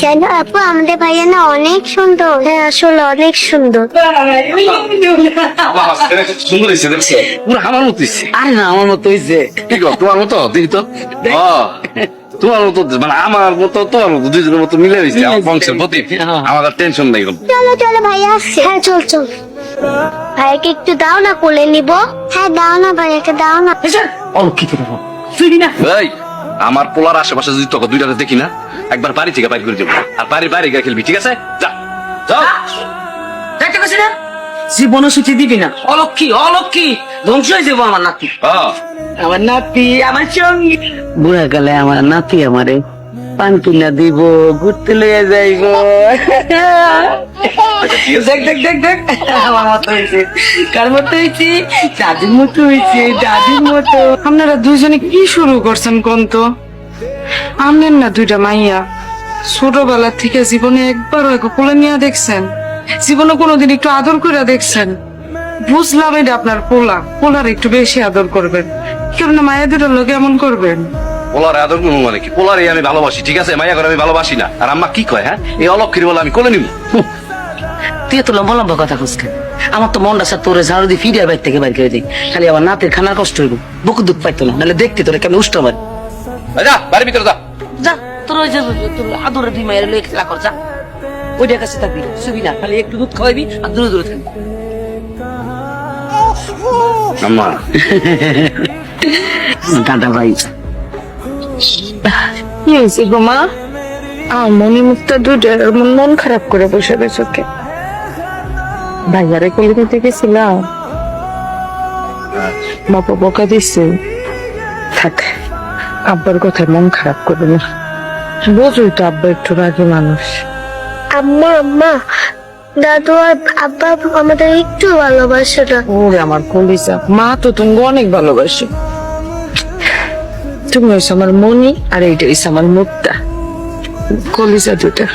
কেন আপু? আমাদের ভাইয়া না অনেক সুন্দর। হ্যাঁ আসলে অনেক সুন্দর। সুন্দর হয়েছে দেখছ? পুরো আমার মতো হয়েছে। আরে না আমার মতো হয়েছে। কি তোমার মতো? দেখি তো। তোমার মতো মানে আমার মতো তোমার মতো দুইজনের মতো মিলে আমার বংশের প্রতি। হ্যাঁ। আমার টেনশন নেই চলো চলো ভাইয়া আসছে। হ্যাঁ চল চল। ভাইয়াকে একটু দাও না কোলে নিব। হ্যাঁ দাও না ভাইয়াকে দাও না। অলক্ষিত তুই না। এই আমার পোলার আশেপাশে যদি তোকে দুইটাতে দেখি না একবার বাড়ি থেকে বাইর করে দেবো। আর বাড়ি বাইরে গিয়ে খেলবি ঠিক আছে? যা। যাও দেখতে পাচ্ছি না? জীবন সূচি দিবি না। অলক্ষী অলক্ষী। ধ্বংস হয়ে যাব আমার নাতি। আমার নাতি আমার সঙ্গী। বুড়া কালে আমার নাতি আমারে পান তুলা দিব ঘুরতে লইয়া যাইব। দেখ দেখ দেখ দেখ আমার মতো হয়েছে। কার মতো হয়েছে? দাদির মতো হয়েছে, দাদির মতো। আপনারা দুইজনে কি শুরু করছেন কোন তো? না দুইটা মাইয়া। ছোটবেলা থেকে জীবনে একবারও একে কোলে নিয়ে দেখছেন। জীবনে কোনোদিন একটু আদর করে দেখছেন। বুঝলাম এটা আপনার পোলা। পোলার একটু বেশি আদর করবেন। কেন মায়া দুটোর লোক এমন করবেন। পোলার আদর করব মানে কি? আমি ভালোবাসি, ঠিক আছে? মাইয়া করে আমি ভালোবাসি না। আর আম্মা কি কয় হ্যাঁ? এই অলক্ষীর বলে আমি কোলে নিব তুই তো লম্বা লম্বা কথা খুঁজকে আমার তো মনটা স্যার তোরে ঝাড়ু দিয়ে ফিরিয়ে বাইর থেকে বাইর করে দিই। খালি আমার নাতের খানার কষ্ট হইব বুকু দুধ পাইতো না নাহলে দেখতে তোরে কেমন উষ্ঠ আমার যা বাড়ির ভিতরে যা। যা তোর ওই যে তোর আদরে দুই মায়ের লয়ে খেলা কর যা। ওইটার কাছে থাকবি শুবি না খালি একটু দুধ খাওয়াবি আর দূরে দূরে থাকবি। আম্মা। দাদা ভাই। কি হয়েছে গো মা? আমার মনে মুখটা দুটো এমন মন খারাপ করে বসে রয়েছে ভাইয়ারে কোলে নিতে গেছিলাম বাবা বকা দিচ্ছে থাক আব্বার কথায় মন খারাপ করবে না। বোঝই তো আব্বা একটু রাগী মানুষ। আম্মা আম্মা দাদু আর আব্বা আমাদের একটু ভালোবাসে না। ওরে আমার কলিজা মা তো তুমি অনেক ভালোবাসে। তুমি হয়েছে আমার মনি আর এইটা হয়েছে আমার মুক্তা। কলিজা দুটা